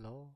Hello.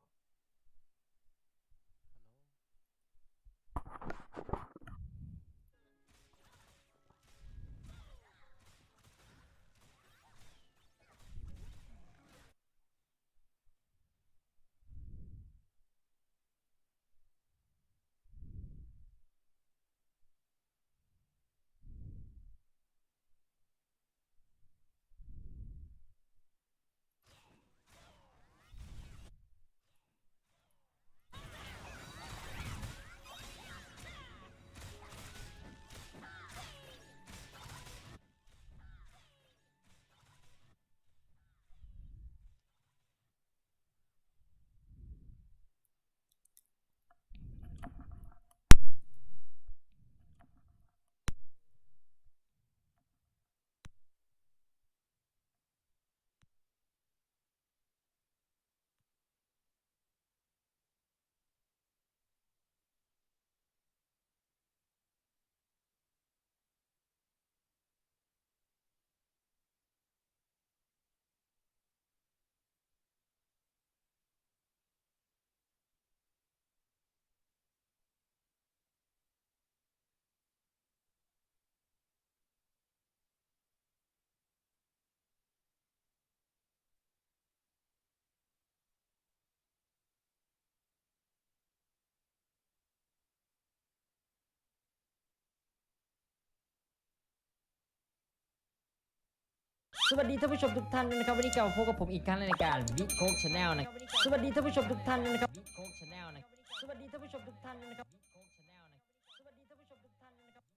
วัสดีท่านผู้ชมทุกท่านนะครับวันนี้กลับมาพบกับผมอีกครั้งในรายการบิ๊กโคกชาแนลนะสวัสดีท่านผู้ชมทุกท่านนะครับบิ๊กโคกชาแนลนะสวัสดีท่านผู้ชมทุกท่านนะครับบิ๊กโคกชาแนลนะสวัสดีท่านผู้ชมทุกท่านด้วยนะครับ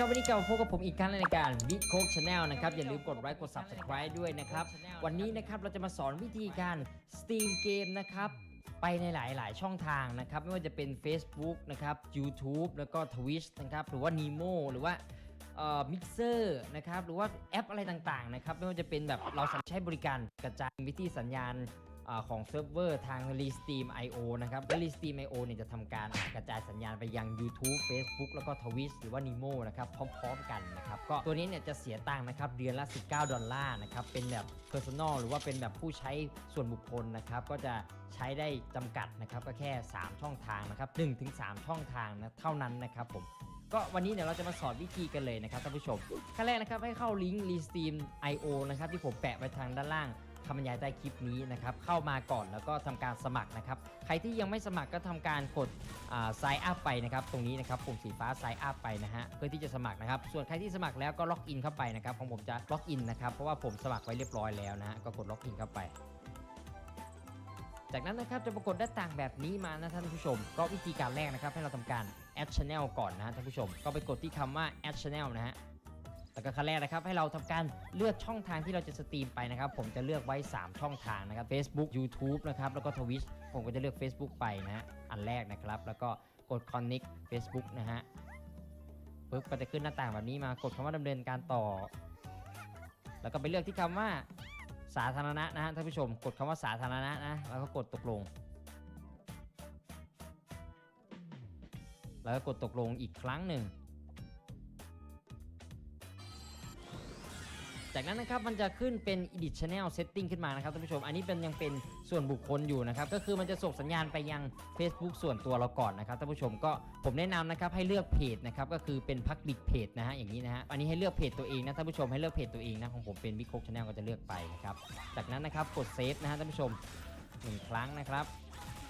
ครับวันนี้กลับมาพบกับผมอีกครั้งในรายการ Big Coke Channel นะครับ อย่าลืมกดไลค์กด Subscribe ด้วยนะครับ วันนี้นะครับเราจะมาสอนวิธีการ Steam เกมนะครับไปในหลาย ๆ ช่องทางนะครับ ไม่ว่าจะเป็น Facebook นะครับ YouTube แล้วก็ Twitch นะครับ หรือว่า Nemo หรือว่าเอ่อ Mixer นะครับ หรือว่าแอปอะไรต่าง ๆ นะครับ ไม่ว่าจะเป็นแบบเราสามารถใช้บริการกระจายวิธีสัญญาณ อของเซิร์ฟเวอร์ทาง Restream IO นะครับและ Restream IO เนี่ยจะทำการกระจายสัญญาณไปยัง YouTube Facebook แล้วก็ Twitch หรือว่า Nemo นะครับพร้อมๆกันนะครับก็ตัวนี้เนี่ยจะเสียตังค์นะครับเดือนละ 19 ดอลลาร์นะครับเป็นแบบ Personal หรือว่าเป็นแบบผู้ใช้ส่วนบุคคลนะครับก็จะใช้ได้จำกัดนะครับก็แค่ 3 ช่องทางนะครับ1-3 ช่องทางนะเท่านั้นนะครับผมก็วันนี้เดี๋ยวเราจะมาสอนวิธีกันเลยนะครับท่านผู้ชมขั้นแรกนะครับให้เข้าลิงก์ Restream IO นะครับที่ผมแปะไว้ทางด้านล่าง คำบรรยายใต้คลิปนี้นะครับเข้ามาก่อนแล้วก็ทำการสมัครนะครับใครที่ยังไม่สมัครก็ทำการกดไซน์อัพไปนะครับตรงนี้นะครับปุ่มสีฟ้าไซน์อัพไปนะฮะเพื่อที่จะสมัครนะครับส่วนใครที่สมัครแล้วก็ล็อกอินเข้าไปนะครับของผมจะล็อกอินนะครับเพราะว่าผมสมัครไว้เรียบร้อยแล้วนะฮะก็กดล็อกอินเข้าไปจากนั้นนะครับจะปรากฏหน้าต่างแบบนี้มานะท่านผู้ชม ก็วิธีการแรกนะครับให้เราทำการ add channel ก่อนนะท่านผู้ชม ก็ไปกดที่คำว่า add channel นะฮะ แล้วก็ขั้นแรกนะครับให้เราทำการเลือกช่องทางที่เราจะสตรีมไปนะครับผมจะเลือกไว้ 3 ช่องทางนะครับ Facebook YouTube นะครับแล้วก็ Twitch ผมก็จะเลือก Facebook ไปนะฮะอันแรกนะครับแล้วก็กด Connect Facebook นะฮะปึ๊บก็จะขึ้นหน้าต่างแบบนี้มากดคำว่าดำเนินการต่อ แล้วก็ไปเลือกที่คำว่าสาธารณะนะฮะท่านผู้ชม กดคำว่าสาธารณะนะแล้วก็กดตกลง แล้วก็กดตกลงอีกครั้งหนึ่ง จากนั้นนะครับมันจะขึ้นเป็น edit channel setting ขึ้นมานะครับท่านผู้ชม อันนี้เป็นยังเป็นส่วนบุคคลอยู่นะครับ ก็คือมันจะส่งสัญญาณไปยัง Facebook ส่วนตัวเราก่อนนะครับท่านผู้ชมก็ผมแนะนำนะครับให้เลือกเพจนะครับก็คือเป็น public page นะฮะอย่างนี้นะฮะอันนี้ให้เลือกเพจตัวเองนะท่านผู้ชมให้เลือกเพจตัวเองนะของผมเป็น Big Coke Channel ก็จะเลือกไปนะครับจากนั้นนะครับกดเซฟนะฮะท่านผู้ชมหนึ่งครั้งนะครับ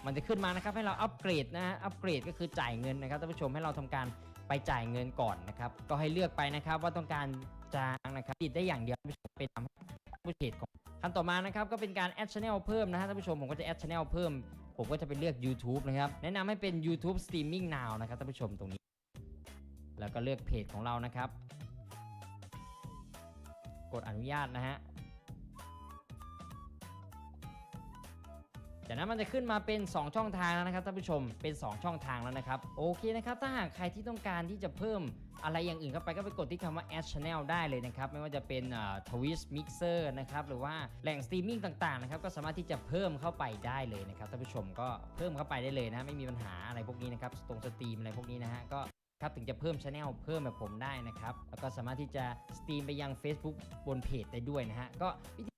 มันจะขึ้นมานะครับให้เราอัปเกรดนะฮะอัปเกรดก็คือจ่ายเงินนะครับท่านผู้ชมให้เราทำการไปจ่ายเงินก่อนนะครับก็ให้เลือกไปนะครับว่าต้องการ จางนะครับติดได้อย่างเดียวไม่ใช่ไปทำผู้เพจของขั้นต่อมานะครับก็เป็นการแอดช anel เพิ่มนะฮะท่านผู้ชมผมก็จะแอดช anel เพิ่ม ผมก็จะไปเลือก YouTube นะครับแนะนำให้เป็น YouTube Streaming Now นะครับท่านผู้ชมตรงนี้ แล้วก็เลือกเพจของเรานะครับ กดอนุญาตนะฮะ จากนั้นมันจะขึ้นมาเป็น 2 ช่องทางแล้วนะครับท่านผู้ชมเป็น 2 ช่องทางแล้วนะครับโอเคนะครับถ้าหากใครที่ต้องการที่จะเพิ่มอะไรอย่างอื่นเข้าไปก็ไปกดที่คำว่า add channel ได้เลยนะครับไม่ว่าจะเป็นทวิสมิกเซอร์นะครับหรือว่าแหล่งสตรีมมิ่งต่างๆนะครับก็สามารถที่จะเพิ่มเข้าไปได้เลยนะครับท่านผู้ชมก็เพิ่มเข้าไปได้เลยนะไม่มีปัญหาอะไรพวกนี้นะครับตรงสตรีมอะไรพวกนี้นะฮะก็ครับถึงจะเพิ่มช anel เพิ่มแบบผมได้นะครับ แล้วก็สามารถที่จะสตรีมไปยัง Facebook บนเพจได้ด้วยนะฮะ ก็วิธี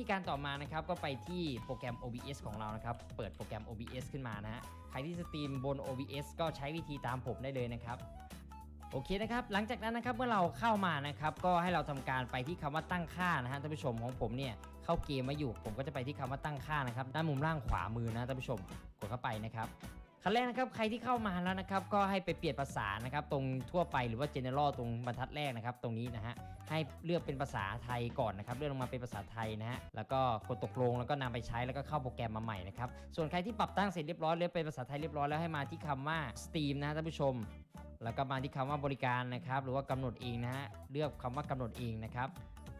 ธีการต่อมานะครับก็ไปที่โปรแกรม OBS ของเรานะครับ เปิดโปรแกรม OBS ขึ้นมานะฮะใครที่สตรีมบน OBS ก็ใช้วิธีตามผมได้เลยนะครับโอเคนะครับ หลังจากนั้นนะครับเมื่อเราเข้ามานะครับ ก็ให้เราทำการไปที่คำว่าตั้งค่านะฮะท่านผู้ชมของผมเนี่ยเข้าเกมมาอยู่ ผมก็จะไปที่คำว่าตั้งค่านะครับด้านมุมล่างขวามือนะท่านผู้ชมกดเข้าไปนะครับ ขั้นแรกนะครับใครที่เข้ามาแล้วนะครับก็ให้ไปเปลี่ยนภาษานะครับตรงทั่วไปหรือว่า general ตรงบรรทัดแรกนะครับตรงนี้นะฮะให้เลือกเป็นภาษาไทยก่อนนะครับเลือกลงมาเป็นภาษาไทยนะฮะแล้วก็กดตกลงแล้วก็นำไปใช้แล้วก็เข้าโปรแกรมมาใหม่นะครับส่วนใครที่ปรับตั้งเสร็จเรียบร้อยเลือกเป็นภาษาไทยเรียบร้อยแล้วให้มาที่คำว่า Steam นะท่านผู้ชม แล้วก็มาที่คำว่าบริการนะครับหรือว่ากำหนดเองนะฮะเลือกคำว่ากำหนดเองนะครับ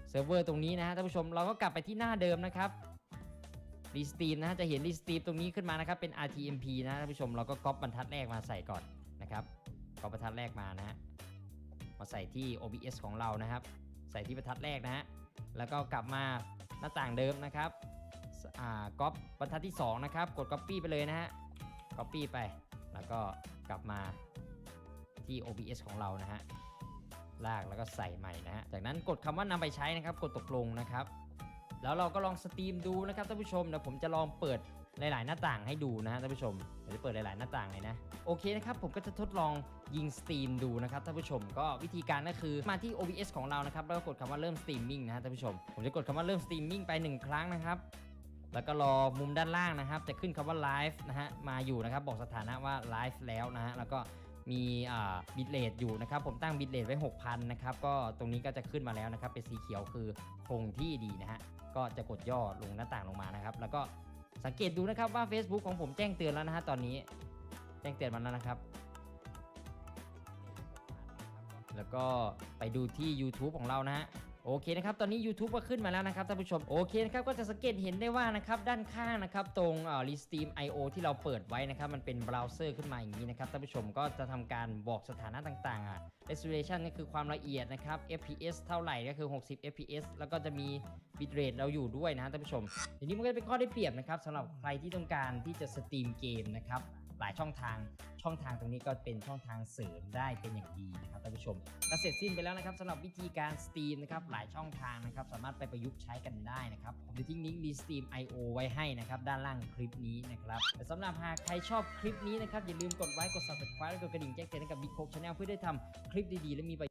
เซิร์ฟเวอร์ตรงนี้นะฮะท่านผู้ชมเราก็กลับไปที่หน้าเดิมนะครับ รีสตรีมนะฮะจะเห็นรีสตรีมตรงนี้ขึ้นมานะครับเป็น RTMP นะท่านผู้ชมเราก็ก๊อปบรรทัดแรกมาใส่ก่อนนะครับก๊อปบรรทัดแรกมานะฮะมาใส่ที่ OBS ของเรานะครับ ใส่ที่บรรทัดแรกนะฮะแล้วก็กลับมาหน้าต่างเดิมนะครับอ่าก๊อปบรรทัดที่2นะครับกด Copy ไปเลยนะฮะ Copy ไป แล้วก็กลับมาที่ OBS ของเรานะฮะลากแล้วก็ใส่ใหม่นะฮะจากนั้นกดคำว่านำไปใช้นะครับ กดตกลงนะครับ แล้วเราก็ลองสตรีมดูนะครับท่านผู้ชมเดี๋ยวผมจะลองเปิดหลาย ๆ หน้าต่างให้ดูนะฮะท่านผู้ชมเดี๋ยวจะเปิดหลาย ๆ หน้าต่างเลยนะโอเคนะครับผมก็จะทดลองยิงสตรีมดูนะครับท่านผู้ชมก็วิธีการก็คือมาที่ OBS ของเรานะครับแล้วก็กดคำว่าเริ่มสตรีมมิ่งนะฮะท่านผู้ชมผมจะกดคำว่าเริ่มสตรีมมิ่งไป 1 ครั้งนะครับแล้วก็รอมุมด้านล่างนะครับ จะขึ้นคำว่าไลฟ์นะฮะมาอยู่นะครับบอกสถานะว่าไลฟ์แล้วนะฮะแล้วก็ มีอ่าบิตเรทอยู่นะครับ ผมตั้งบิตเรทไว้ 6,000 นะครับ ก็ตรงนี้ก็จะขึ้นมาแล้วนะครับ เป็นสีเขียวคือคงที่ดีนะฮะ ก็จะกดย่อลงหน้าต่างลงมานะครับ แล้วก็สังเกตดูนะครับว่า Facebook ของผมแจ้งเตือนแล้วนะฮะตอนนี้ แจ้งเตือนมาแล้วนะครับ แล้วก็ไปดูที่ YouTube ของเรานะฮะ โอเคนะครับตอนนี้ YouTube ก็ขึ้นมาแล้วนะครับท่านผู้ชมโอเคนะครับก็จะสังเกตเห็นได้ว่านะครับด้านข้างนะครับตรงเอ่อ Restream IO ที่เราเปิดไว้นะครับมันเป็นเบราว์เซอร์ขึ้นมาอย่างนี้นะครับท่านผู้ชมก็จะทำการบอกสถานะต่างๆอะ resolution ก็คือความละเอียดนะครับ FPS เท่าไหร่ก็คือ 60 FPS แล้วก็จะมี bitrate เราอยู่ด้วยนะท่านผู้ชมทีนี้มันก็เป็นข้อได้เปรียบนะครับสำหรับใครที่ต้องการที่จะสตรีมเกมนะครับ หลายช่องทาง ช่องทางตรงนี้ก็เป็นช่องทางเสริมได้เป็นอย่างดีนะครับท่านผู้ชมก็เสร็จสิ้นไปแล้วนะครับสำหรับวิธีการสตรีมนะครับหลายช่องทางนะครับสามารถไปประยุกต์ใช้กันได้นะครับผมจะทิ้งลิงก์ดีสตรีม IO ไว้ให้นะครับด้านล่างคลิปนี้นะครับแต่สำหรับหากใครชอบคลิปนี้นะครับอย่าลืมกดไลค์กด subscribe และกดกระดิ่งแจ้งเตือนให้กับ Big Coke Channel เพื่อได้ทำคลิปดีๆและมีประ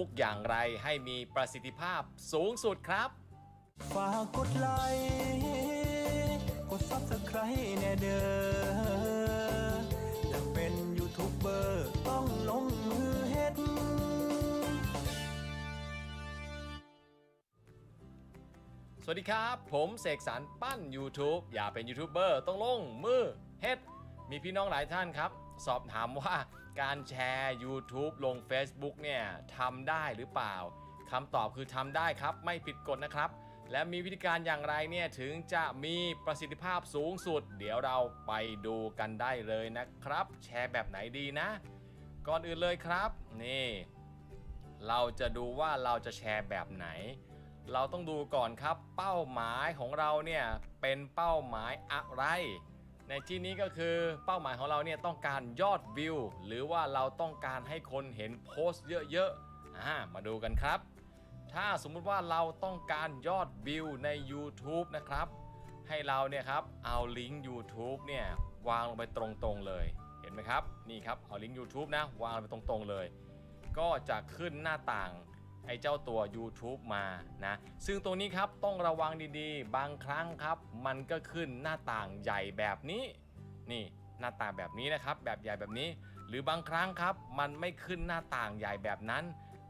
โยชน์ทุกอย่างไรให้มีประสิทธิภาพสูงสุดครับ ฝากกดไลค์กดซับสไครต์แน่เด้ออยากเป็นยูทูบเบอร์ต้องลงมือเฮ็ด สวัสดีครับ ผมเสกสรรปั้น YouTube อย่าเป็นยูทูบเบอร์ต้องลงมือเฮ็ด มีพี่น้องหลายท่านครับ สอบถามว่า การแชร์ YouTube ลง Facebook เนี่ยทำได้หรือเปล่าคำตอบคือทำได้ครับ ไม่ผิดกฎนะครับ และมีวิธีการอย่างไรเนี่ยถึงจะมีประสิทธิภาพสูงสุด เดี๋ยวเราไปดูกันได้เลยนะครับ แชร์แบบไหนดีนะ ก่อนอื่นเลยครับ นี่ เราจะดูว่าเราจะแชร์แบบไหน เราต้องดูก่อนครับ เป้าหมายของเราเนี่ยเป็นเป้าหมายอะไร ในที่นี้ก็คือเป้าหมายของเราเนี่ยต้องการยอดวิว หรือว่าเราต้องการให้คนเห็นโพสต์เยอะๆอ่ามาดูกันครับ ถ้าสมมุติว่าเราต้องการยอดวิวใน YouTube นะครับ ให้เราเนี่ยครับเอาลิงก์ YouTube เนี่ยวางลงไปตรงๆเลยเห็นไหมครับนี่ครับเอาลิงก์ YouTube นะวางลงไปตรงๆเลย ก็จะขึ้นหน้าต่าง ไอ้เจ้าตัว YouTube มานะซึ่งตรงนี้ครับต้องระวังดีๆ บางครั้งครับ มันก็ขึ้นหน้าต่างใหญ่แบบนี้ นี่หน้าต่างแบบนี้นะครับ แบบใหญ่แบบนี้ หรือบางครั้งครับ มันไม่ขึ้นหน้าต่างใหญ่แบบนั้น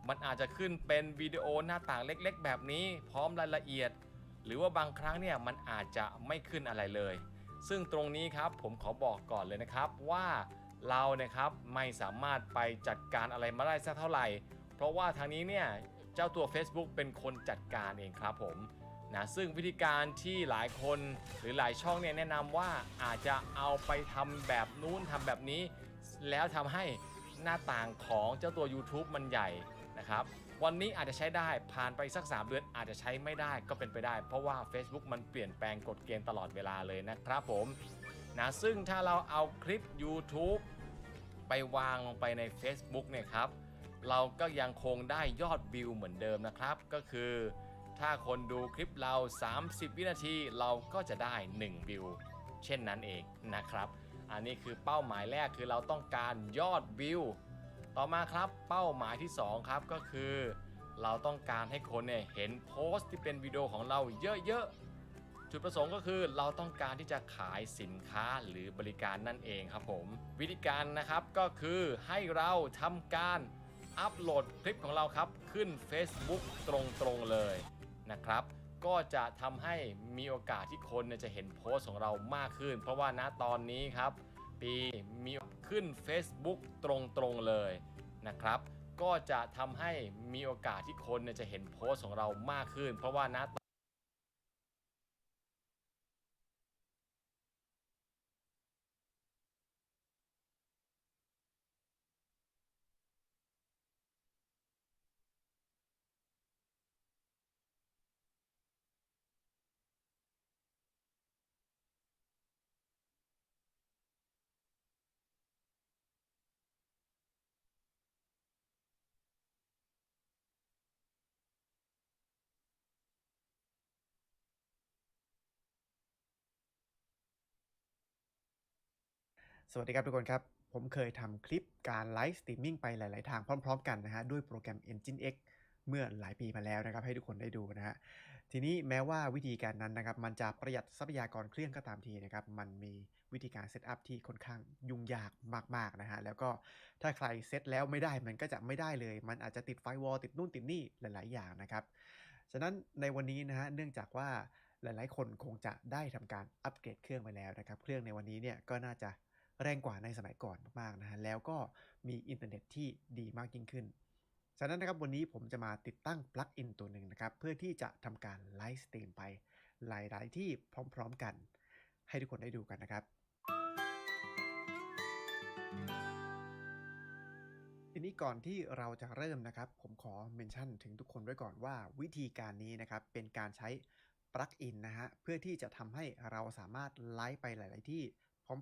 มันอาจจะขึ้นเป็นวิดีโอหน้าต่างเล็กๆ แบบนี้ พร้อมรายละเอียด หรือว่าบางครั้งเนี่ยมันอาจจะไม่ขึ้นอะไรเลย ซึ่งตรงนี้ครับผมขอบอกก่อนเลยนะครับว่าเรานะครับไม่สามารถไปจัดการอะไรมาได้สักเท่าไหร่ เพราะว่าทางนี้เนี่ยเจ้าตัว Facebook เป็นคนจัดการเองครับผมนะซึ่งวิธีการที่หลายคนหรือหลายช่องเนี่ยแนะนำว่าอาจจะเอาไปทำแบบนู้นทำแบบนี้ แล้วทำให้หน้าต่างของเจ้าตัว YouTube มันใหญ่นะครับ วันนี้อาจจะใช้ได้ผ่านไปสัก 3 เดือนอาจจะใช้ไม่ได้ก็เป็นไปได้ เพราะว่า Facebook มันเปลี่ยนแปลงกฎเกณฑ์ตลอดเวลาเลยนะครับผมนะซึ่งถ้าเราเอาคลิป YouTube ไปวางลงไปใน Facebook เนี่ยครับ เราก็ยังคงได้ยอดวิวเหมือนเดิมนะครับ ก็คือ ถ้าคนดูคลิปเรา 30 วินาทีเราก็จะได้ 1 วิว เช่นนั้นเองนะครับ อันนี้คือเป้าหมายแรกคือเราต้องการยอดวิว ต่อมาครับเป้าหมายที่ 2 ครับก็คือ เราต้องการให้คนเนี่ยเห็นโพสต์ที่เป็นวิดีโอของเราเยอะๆจุดประสงค์ก็คือเราต้องการที่จะขายสินค้าหรือบริการนั่นเองครับผม วิธีการนะครับก็คือให้เราทำการ อัปโหลดคลิปของเราครับ ขึ้น Facebook ตรงๆเลยนะครับ ก็จะทำให้มีโอกาสที่คนนจะเห็นโพสต์ของเรามากขึ้น เพราะว่าณตอนนี้ครับ ปีมีขึ้น Facebook ตรงๆเลยนะครับ ก็จะทำให้มีโอกาสที่คนนจะเห็นโพสต์ของเรามากขึ้น เพราะว่าณ สวัสดีครับทุกคนครับ ผมเคยทำคลิปการไลฟ์สตรีมมิ่งไปหลาย ๆ ทางพร้อม ๆ กันนะฮะ ด้วยโปรแกรม Engine X เมื่อหลายปีมาแล้วนะครับ ให้ทุกคนได้ดูนะฮะ ทีนี้แม้ว่าวิธีการนั้นนะครับ มันจะประหยัดทรัพยากรเครื่องก็ตามทีนะครับ มันมีวิธีการเซตอัพที่ค่อนข้างยุ่งยากมาก ๆ นะฮะ แล้วก็ถ้าใครเซตแล้วไม่ได้มันก็จะไม่ได้เลย มันอาจจะติดไฟวอลติดนู่นติดนี่หลาย ๆ อย่างนะครับ ฉะนั้นในวันนี้นะฮะเนื่องจากว่าหลาย ๆ คนคงจะได้ทำการอัปเกรดเครื่องไปแล้วนะครับ เครื่องในวันนี้เนี่ยก็น่าจะ แรงกว่าในสมัยก่อนมากๆนะฮะแล้วก็มีอินเทอร์เน็ตที่ดีมากยิ่งขึ้นฉะนั้นนะครับวันนี้ผมจะมาติดตั้งปลั๊กอินตัวหนึ่งนะครับเพื่อที่จะทำการไลฟ์สตรีมไปหลาย ๆ ที่พร้อม ๆ กัน ให้ทุกคนได้ดูกันนะครับ ทีนี้ก่อนที่เราจะเริ่มนะครับ ผมขอเมนชั่นถึงทุกคนไว้ก่อนว่าวิธีการนี้นะครับเป็นการใช้ปลั๊กอินนะฮะเพื่อที่จะทำให้เราสามารถไลฟ์ไปหลาย ๆ ที่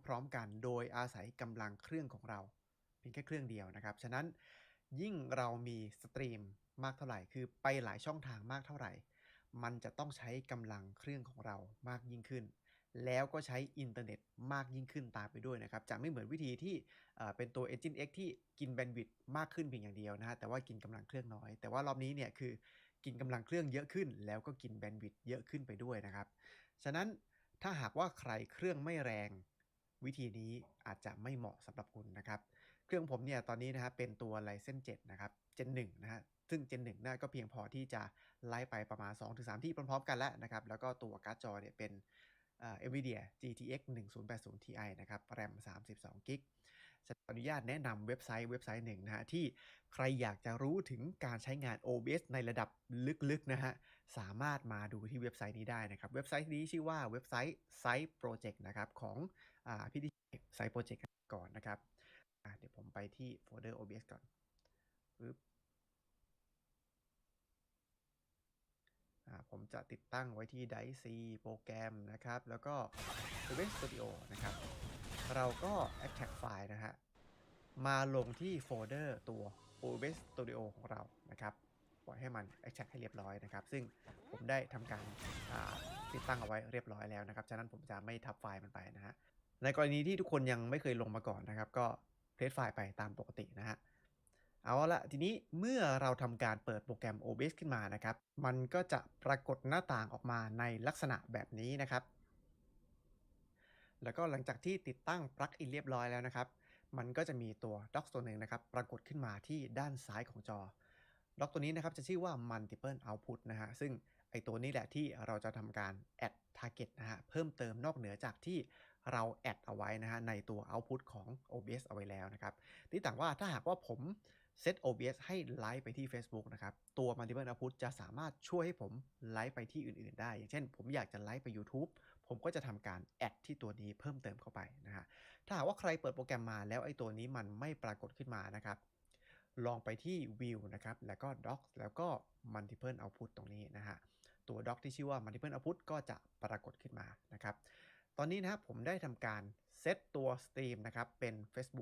พร้อม ๆ กัน โดยอาศัยกำลังเครื่องของเราเพียงแค่เครื่องเดียวนะครับ ฉะนั้นยิ่งเรามีสตรีมมากเท่าไหร่ คือไปหลายช่องทางมากเท่าไหร่ มันจะต้องใช้กำลังเครื่องของเรามากยิ่งขึ้น แล้วก็ใช้อินเทอร์เน็ตมากยิ่งขึ้นตามไปด้วยนะครับ จะไม่เหมือนวิธีที่เป็นตัว Engine X ที่กินแบนด์วิดต์มากขึ้นเพียงอย่างเดียวนะฮะ แต่ว่ากินกำลังเครื่องน้อย แต่ว่ารอบนี้เนี่ยคือกินกำลังเครื่องเยอะขึ้น แล้วก็กินแบนด์วิดต์เยอะขึ้นไปด้วยนะครับ ฉะนั้นถ้าหากว่าใครเครื่องไม่แรง วิธีนี้อาจจะไม่เหมาะสำหรับคุณนะครับ เครื่องผมเนี่ยตอนนี้นะครับเป็นตัว Ryzen 7 นะครับ Gen 1นะฮะซึ่ง Gen 1น่าก็เพียงพอที่จะไล่ไปประมาณ 2-3 ที่พร้อมๆกันแล้วนะครับ แล้วก็ตัวการ์ดจอเนี่ยเป็นเอ่อ NVIDIA GTX 1080 Ti นะครับ RAM 32 g b จะขออนุญาตแนะนำเว็บไซต์เว็บไซต์หนึ่งนะฮะ ที่ใครอยากจะรู้ถึงการใช้งาน OBS ในระดับลึกๆนะฮะ สามารถมาดูที่เว็บไซต์นี้ได้นะครับ เว็บไซต์นี้ชื่อว่าเว็บไซต์ Site Project นะครับ ของ อ่าพี่ที่ Site Project ก่อนนะครับอะเดี๋ยวผมไปที่โฟลเดอร์ OBS ก่อนปึ๊บอ่าผมจะติดตั้งไว้ที่ Dice โปรแกรมนะครับ แล้วก็ OBS Studio นะครับ เราก็ extract ไฟล์นะฮะ มาลงที่โฟลเดอร์ตัว OBS Studio ของเรานะครับ ปล่อยให้มัน extract ให้เรียบร้อยนะครับ ซึ่งผมได้ทำการติดตั้งเอาไว้เรียบร้อยแล้วนะครับ ฉะนั้นผมจะไม่ทับไฟล์มันไปนะฮะ ในกรณีที่ทุกคนยังไม่เคยลงมาก่อนนะครับ ก็เพลทไฟล์ไปตามปกตินะฮะเอาละทีนี้เมื่อเราทำการเปิดโปรแกรม OBS ขึ้นมานะครับ มันก็จะปรากฏหน้าต่างออกมาในลักษณะแบบนี้นะครับ แล้วก็หลังจากที่ติดตั้งปลั๊กอินเรียบร้อยแล้วนะครับ มันก็จะมีตัวด็อกตัวหนึ่งนะครับ ปรากฏขึ้นมาที่ด้านซ้ายของจอด็อกตัวนี้นะครับจะชื่อว่า multiple output นะฮะซึ่งไอตัวนี้แหละที่เราจะทำการ add target นะฮะเพิ่มเติมนอกเหนือจากที่ เรา add เอาไว้นะฮะในตัว output ของ OBS เอาไว้แล้วนะครับที่ต่างว่าถ้าหากว่าผมเซต OBS ให้ไลฟ์ไปที่ Facebook นะครับ ตัว multiple output จะสามารถช่วยให้ผมไลฟ์ไปที่อื่นๆได้ อย่างเช่น ผมอยากจะไลฟ์ไป YouTube ผมก็จะทำการแอดที่ตัวนี้เพิ่มเติมเข้าไปนะฮะ ถ้าหากว่าใครเปิดโปรแกรมมาแล้วไอ้ตัวนี้มันไม่ปรากฏขึ้นมานะครับ ลองไปที่ View นะครับ แล้วก็ Docs แล้วก็ Multiple Output ตรงนี้นะฮะ ตัว Doc ที่ชื่อว่า Multiple Output ก็จะปรากฏขึ้นมานะครับ ตอนนี้นะครับผมได้ทำการเซตตัวสตรีมนะครับเป็น Facebook